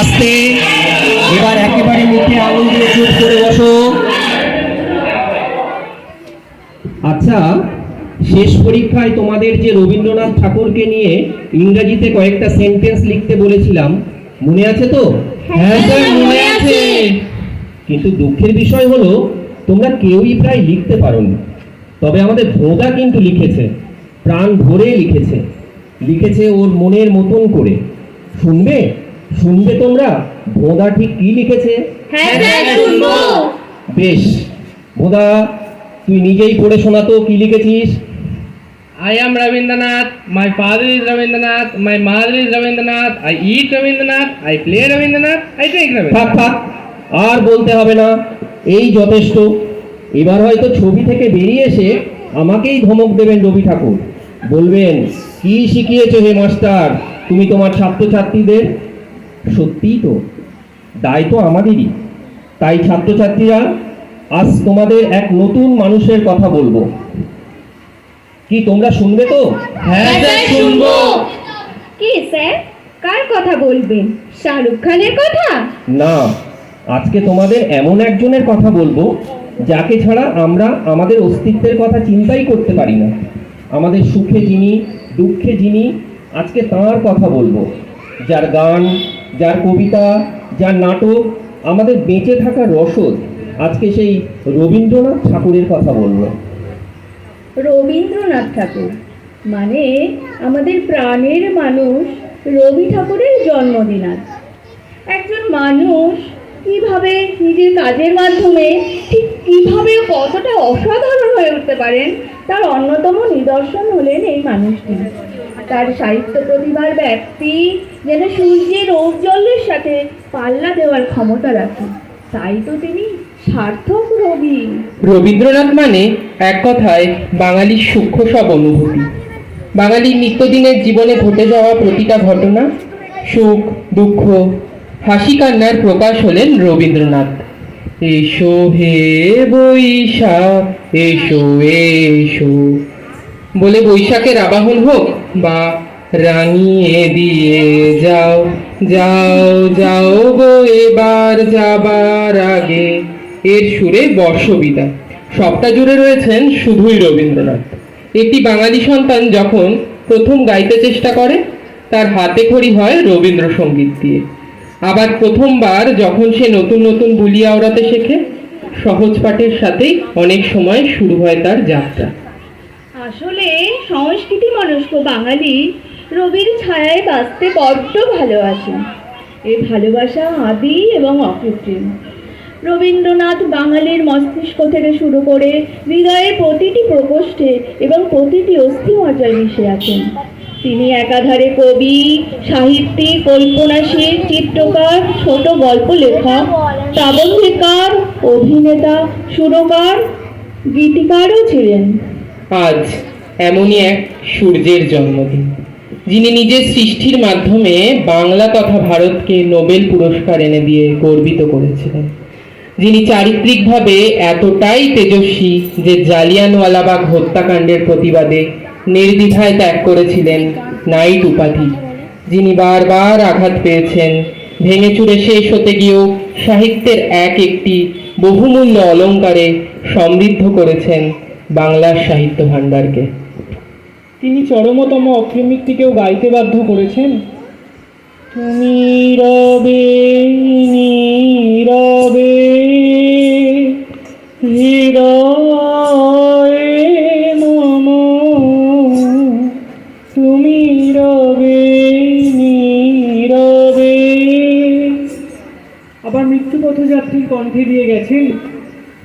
আস্তে এবার একেবারে মুখে আঙুল দিয়ে চুপ করে বসো। আচ্ছা শেষ পরীক্ষায় তোমাদের যে রবীন্দ্রনাথ ঠাকুরকে নিয়ে ইংরেজিতে কয়েকটা সেন্টেন্স লিখতে বলেছিলাম মনে আছে তো? হ্যাঁ স্যার, মনে আছে। কিন্তু দুঃখের বিষয় হলো তোমরা কেউই প্রায় লিখতে পারোনি। তবে আমাদের ভোগা কিন্তু লিখেছে প্রাণ ভরে লিখেছে। লিখেছে ওর মনের মতন করে। শুনবে? শুনবে তোমরা ভোঁদা ঠিক কি লিখেছে হ্যাঁ স্যার শুনব বেশ ভোঁদা তুই নিজেই পড়ে শোনাতো কি লিখেছিস I am Rabindranath. My father is Rabindranath. My mother is Rabindranath. I eat Rabindranath. I play Rabindranath. I take থাক থাক আর বলতে হবে না এই যথেষ্ট এবার হয়তো ছবি থেকে বেরিয়ে এসে আমাকেই ধমক দেবেন রবি ঠাকুর বলবেন কি শিখিয়েছো হে মাস্টার তুমি তোমার ছাত্রছাত্রীদের সত্যিই তো দায় তো আমাদেরই। তাই ছাত্রছাত্রীরা আজ তোমাদের এক নতুন মানুষের কথা বলব। কি তোমরা শুনবে তো? হ্যাঁ স্যার শুনব। কি স্যার? কার কথা বলবেন? শাহরুখ খানের কথা? না আজকে তোমাদের এমন একজনের কথা বলব যাকে ছাড়া আমরা আমাদের অস্তিত্বের কথা চিন্তাই করতে পারি না। আমাদের সুখে যিনি দুঃখে যিনি আজকে তার কথা বলব যার গান যার কবিতা, যার নাটক, আমাদের বেঁচে থাকা রসদ। আজকে সেই রবীন্দ্রনাথ ঠাকুরের কথা বলব। রবীন্দ্রনাথ ঠাকুর মানে আমাদের প্রাণের মানুষ রবি ঠাকুরের জন্মদিন আজ। একজন মানুষ কীভাবে নিজের কাজের মাধ্যমে ঠিক কীভাবে কতটা অসাধারণ হয়ে উঠতে পারেন, তার অন্যতম নিদর্শন হলেন এই মানুষটি। তার সাহিত্য প্রতিভার ব্যক্তি যেন সূর্যের ঔজ্জ্বল্যের সাথে পাল্লা দেওয়ার ক্ষমতা রাখে। তাই তো তিনি সার্থক রবি। রবীন্দ্রনাথ মানে এক কথায় বাঙালির সূক্ষ্ম সব অনুভূতি। বাঙালির নিত্যদিনের জীবনে ঘটে যাওয়া প্রতিটা ঘটনা, সুখ, দুঃখ, হাসি কান্নার প্রকাশ হলেন রবীন্দ্রনাথ। এসো হে বৈশাখ, এসো এসো। বলে বৈশাখের আবাহন হোক বা রাঙিয়ে দিয়ে যাও যাও যাও গো এবার যাবার আগে। এর সুরে বর্ষবিদা। সবটা জুড়ে রয়েছেন শুধুই রবীন্দ্রনাথ। একটি বাঙালি সন্তান যখন প্রথম গাইতে চেষ্টা করে, তার হাতে খড়ি হয় রবীন্দ্রসঙ্গীত দিয়ে। আবার প্রথমবার যখন সে নতুন নতুন বুলি আওড়াতে শেখে, সহজ পাঠের সাথেই অনেক সময় শুরু হয় তার যাত্রা। আসলে সংস্কৃতি মনস্ক বাঙালি রবির ছায়ায় বাঁচতে বড্ড ভালোবাসেন এই ভালোবাসা আদি এবং অকৃত্রিম। রবীন্দ্রনাথ বাঙালির মস্তিষ্ক থেকে শুরু করে হৃদয়ের প্রতিটি প্রকোষ্ঠে এবং প্রতিটি অস্থিমজ্জায় মিশে আছেন। তিনি একাধারে কবি, সাহিত্যিক, কল্পনাশীল, চিত্রকার, ছোট গল্প লেখক, প্রাবন্ধিকার, অভিনেতা, সুরকার, গীতিকারও ছিলেন। আজ এমনই এক সূর্যের জন্মদিন, যিনি নিজের সৃষ্টির মাধ্যমে বাংলা তথা ভারতকে নোবেল পুরস্কার এনে দিয়ে গর্বিত করেছিলেন। যিনি চারিত্রিকভাবে এতটাই তেজস্বী যে জালিয়ানওয়ালাবাগ হত্যাকাণ্ডের প্রতিবাদে নির্দ্বিধায় ত্যাগ করেছিলেন নাইট উপাধি, যিনি বারবার আঘাত পেয়েছেন। ভেঙে চুরে শেষ হতে গিয়েও সাহিত্যের এক একটি বহুমূল্য অলঙ্কারে সমৃদ্ধ করেছেন বাংলার সাহিত্য ভাণ্ডারকে। তিনি চরমতম অপ্রেমিকটিকেও গাইতে বাধ্য করেছেন? তুমি রবে নীরবে হৃদয়ে মম তুমি রবে নীরবে আবার মৃত্যু পথযাত্রীর কণ্ঠে দিয়ে গেছেন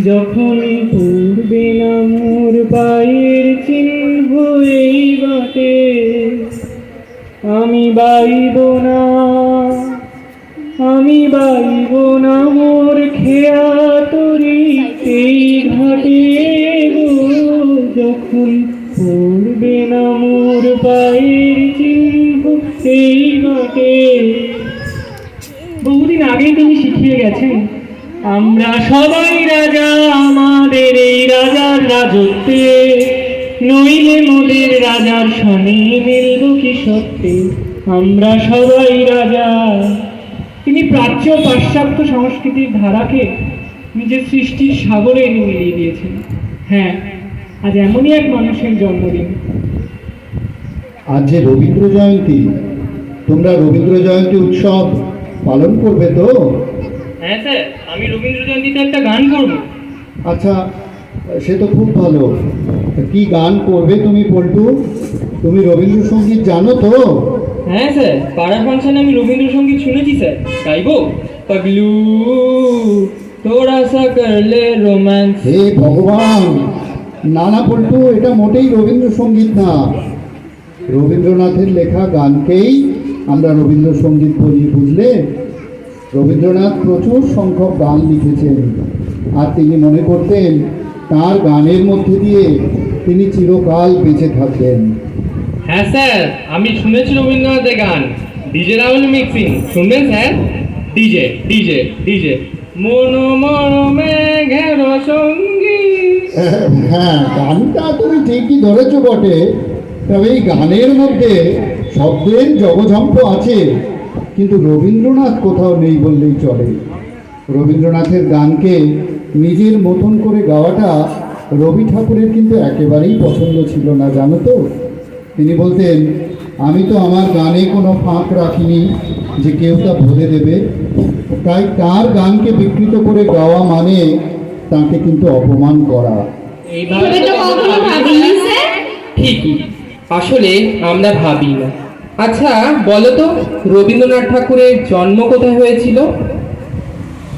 যখন পূর্বে না মোর পায়ের চিহ্ন এই বাটে। আমি বাইব না, আমি বাইব না মোর খেয়া তরি এই ঘাটে যখন পড়বে না মোর পায়ের চিহ্ন এই ঘাটে বহুদিন আগেই তিনি শিখিয়ে গেছেন আমরা সবাই রাজা আমাদের এই রাজার রাজত্বে। নইলে মোদের রাজার শনি মিলব কি সত্যে? আমরা সবাই রাজা। তিনি প্রাচ্য পাশ্চাত্য সংস্কৃতির ধারাকে নিজের সৃষ্টির সাগরে এনে মিলিয়ে দিয়েছেন। হ্যাঁ আজ এমনই এক মানুষের জন্মদিন। আজ যে রবীন্দ্র জয়ন্তী তোমরা রবীন্দ্র জয়ন্তী উৎসব পালন করবে তো? হ্যাঁ স্যার। আমি রবীন্দ্র জয়ন্তীতে একটা গান করব। আচ্ছা সে তো খুব ভালো। কি গান করবে তুমি পল্টু? তুমি রবীন্দ্রসঙ্গীত জানো তো? হ্যাঁ স্যার পাড়া ফাংশনে আমি রবীন্দ্রসঙ্গীত শুনেছি স্যার। গাইবো? পাগলু তোরা সা করলে রোম্যান্স। হে ভগবান! না না পল্টু এটা মোটেই রবীন্দ্রসঙ্গীত না। রবীন্দ্রনাথের লেখা গানকেই আমরা রবীন্দ্রসঙ্গীত বলি বুঝলে? রবীন্দ্রনাথ প্রচুর সংখ্যক গান লিখেছেন। আর তিনি মনে করতেন তার গানের মধ্যে দিয়ে তিনি চিরকাল বেঁচে থাকবেন। হ্যাঁ স্যার আমি শুনেছি রবীন্দ্রনাথের গান। DJ Rahul mixing. শুনবেন স্যার? DJ DJ DJ. মন মন মেঘের সঙ্গী। হ্যাঁ গানটা তুমি ঠিকই ধরেছ বটে। তবে এই গানের মধ্যে শব্দের জগঝম্প আছে। কিন্তু রবীন্দ্রনাথ কোথাও নেই বললেই চলে। রবীন্দ্রনাথের গানকে নিজের মতন করে গাওয়াটা রবি ঠাকুরের কিন্তু একেবারেই পছন্দ ছিল না জানো তো? তিনি বলতেন আমি তো আমার গানে কোনো ফাঁক রাখিনি যে কেউ তা ভুলে দেবে। তাই তার গানকে বিকৃত করে গাওয়া মানে তাকে কিন্তু অপমান করা। আসলে আমরা ভাবি না। আচ্ছা বলো তো রবীন্দ্রনাথ ঠাকুরের জন্ম কোথায় হয়েছিল?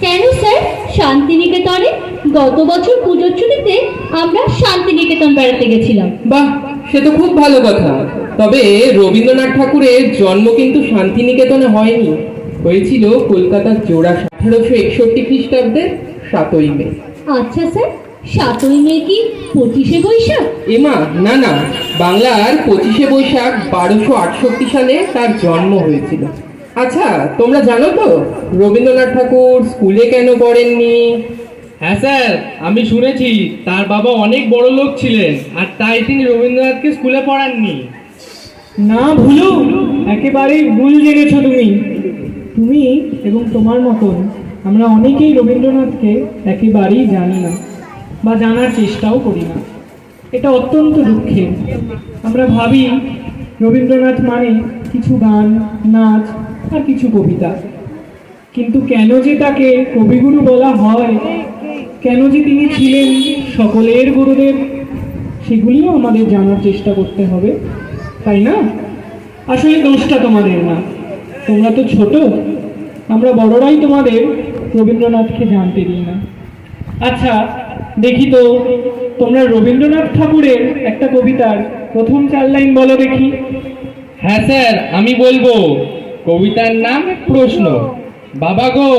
কেন স্যার? শান্তিনিকেতনে গত বছর পুজোর ছুটিতে আমরা শান্তিনিকেতন বেড়াতে গেছিলাম। বাহ সে তো খুব ভালো কথা। তবে রবীন্দ্রনাথ ঠাকুরের জন্ম কিন্তু শান্তিনিকেতনে হয়নি। হয়েছিল কলকাতার জোড়া আঠারোশো একষট্টি খ্রিস্টাব্দে সাতই মে। আচ্ছা স্যার। সাতই মে কি পঁচিশে বৈশাখ? এমা না না বাংলার পঁচিশে বৈশাখ বারোশো আটষট্টি সালে তার জন্ম হয়েছিল। আচ্ছা তোমরা জানো তো রবীন্দ্রনাথ ঠাকুর স্কুলে কেন পড়েননি? হ্যাঁ স্যার আমি শুনেছি তার বাবা অনেক বড় লোক ছিলেন আর তাই তিনি রবীন্দ্রনাথকে স্কুলে পড়াননি। না ভুলু একেবারেই ভুল জেনেছো তুমি। তুমি এবং তোমার মতন আমরা অনেকেই রবীন্দ্রনাথকে একেবারেই জানি না। বা জানার চেষ্টাও করি না। এটা অত্যন্ত দুঃখের আমরা ভাবি, রবীন্দ্রনাথ মানে কিছু গান, নাচ আর কিছু কবিতা। কিন্তু কেন যে তাকে কবিগুরু বলা হয়, কেন যে তিনি ছিলেন সকলের গুরুদেব, সেগুলিও আমাদের জানার চেষ্টা করতে হবে, তাই না? আসলে দোষটা তোমাদের না। তোমরা তো ছোট, আমরা বড়রাই তোমাদের রবীন্দ্রনাথকে জানতে দিই না। আচ্ছা দেখি তো তোমরা রবীন্দ্রনাথ ঠাকুরের একটা কবিতার প্রথম চার লাইন বলো দেখি। হ্যাঁ স্যার আমি বলব কবিতার নাম প্রশ্ন। বাবা গো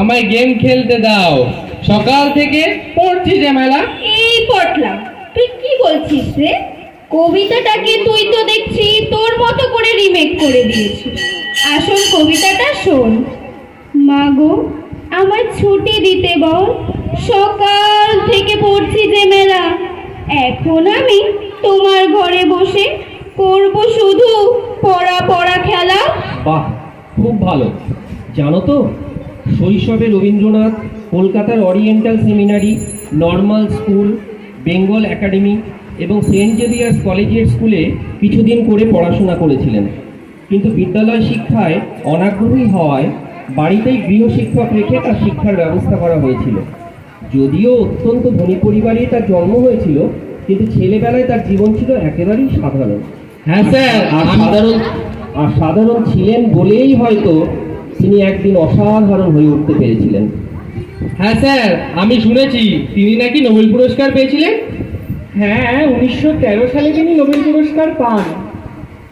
আমায় গেম খেলতে দাও। সকাল থেকে পড়ছি যে মেলা। এই পটলাম তুই কি বলছিস রে? কবিতাটাকে তুই তো দেখছি তোর মতো করে রিমেক করে দিয়েছিস। আসল কবিতাটা শোন। মাগো আমার ছুটি দিতে বল। সকাল থেকে পড়ছি যে মেলা। এখন আমি তোমার ঘরে বসে করব শুধু পড়া পড়া খেলা। বাহ, খুব ভালো। জানো তো, শৈশবে রবীন্দ্রনাথ কলকাতার oriental seminary normal school Bengal academy এবং সেন্ট জেভিয়ার্স কলেজিয়েট স্কুলে কিছুদিন করে পড়াশোনা করেছিলেন। কিন্তু বিদ্যালয় শিক্ষায় অনাগ্রহী হওয়ায় বাড়িতেই গৃহশিক্ষক রেখে তার শিক্ষার ব্যবস্থা করা হয়েছিল। যদিও অত্যন্ত ধনী পরিবারে তার জন্ম হয়েছিল কিন্তু ছেলেবেলায় তার জীবন ছিল একেবারেই সাধারণ। হ্যাঁ স্যার আর সাধারণ আর সাধারণ ছিলেন বলেই হয়তো তিনি একদিন অসাধারণ হয়ে উঠতে পেরেছিলেন। হ্যাঁ স্যার আমি শুনেছি তিনি নাকি নোবেল পুরস্কার পেয়েছিলেন? হ্যাঁ উনিশশো তেরো সালে তিনি নোবেল পুরস্কার পান।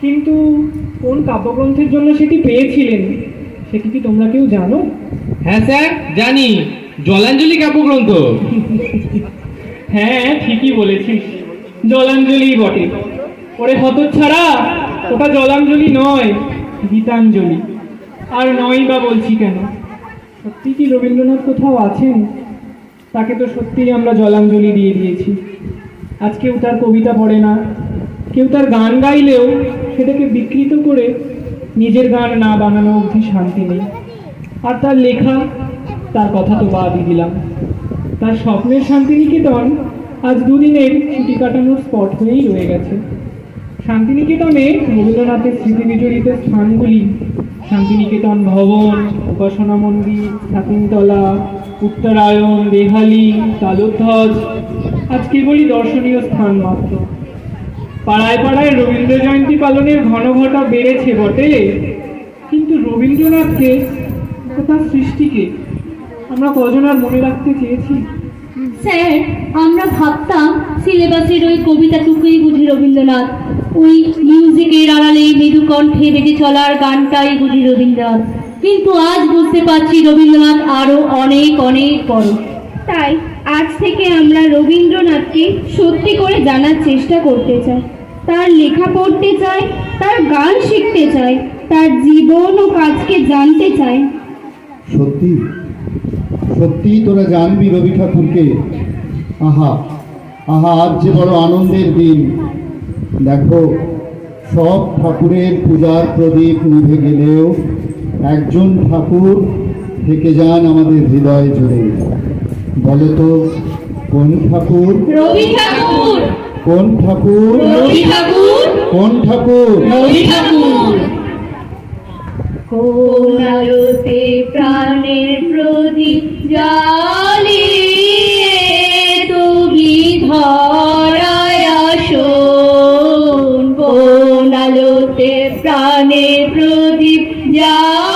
কিন্তু কোন কাব্যগ্রন্থের জন্য সেটি পেয়েছিলেন? সেটি কি তোমরা কেউ জানো? হ্যাঁ স্যার জানি। জলাঞ্জলি কাব্যগ্রন্থ হ্যাঁ ঠিকই বলেছিস। জলাঞ্জলি বটে। ওরে হতচ্ছাড়া ওটা জলাঞ্জলি নয় গীতাঞ্জলি। আর নয় বা বলছি কেন? সত্যি কি রবীন্দ্রনাথ কোথাও আছেন? তাকে তো সত্যিই আমরা জলাঞ্জলি দিয়ে দিয়েছি। আজ কেউ তার কবিতা পড়ে না। কেউ তার গান গাইলেও সেটাকে বিকৃত করে নিজের গান না বানানো অবধি শান্তি নেই। আর তার লেখা, তার কথা তো বাদই দিলাম। তার স্বপ্নের শান্তিনিকেতন আজ দুদিনের ছুটি কাটানোর স্পট হয়েই রয়ে গেছে। শান্তিনিকেতনে রবীন্দ্রনাথের স্মৃতি বিজড়িত স্থানগুলি শান্তিনিকেতন ভবন, উপাসনা মন্দির, ছাতিনতলা, উত্তরায়ণ, দেহালি, তালধ্বজ, আজ কেবলই দর্শনীয় স্থান মাত্র। পাড়ায় পাড়ায় রবীন্দ্র জয়ন্তী পালনের ঘনঘটা বেড়েছে বটে। কিন্তু রবীন্দ্রনাথকে তার সৃষ্টিকে আমরা কজন আর মনে রাখতে চেয়েছি? স্যার, আমরা ভাবতাম সিলেবাসের ওই কবিতাটুকুই বুঝি রবীন্দ্রনাথ। ওই মিউজিকের আড়ালে মৃদু কণ্ঠে বেজে চলার গানটাই বুঝি রবীন্দ্রনাথ। কিন্তু আজ বুঝতে পারছি রবীন্দ্রনাথ আরও অনেক অনেক বড়। তাই আজ থেকে আমরা রবীন্দ্রনাথকে সত্যি করে জানার চেষ্টা করতে চাই। তার লেখা পড়তে চাই, তার গান শিখতে চাই, তার জীবন ও কাজকে জানতে চাই। সত্যি সত্যি তোরা জানবি রবি ঠাকুরকে। আহা আহা, আজ যে বড় আনন্দের দিন। দেখো, সব ঠাকুরের পূজার প্রদীপ নিভে গেলেও একজন ঠাকুর থেকে যান আমাদের হৃদয় জুড়ে। বলো তো কোন ঠাকুর? রবি ঠাকুর। কোন ঠাকুর? রবি ঠাকুর। কোন ঠাকুর? রবি ঠাকুর। কোন আলোতে প্রাণের প্রদীপ জ্বালিয়ে তুমি ধরায় কোন আলোতে প্রাণের প্রদীপ জ্বালিয়ে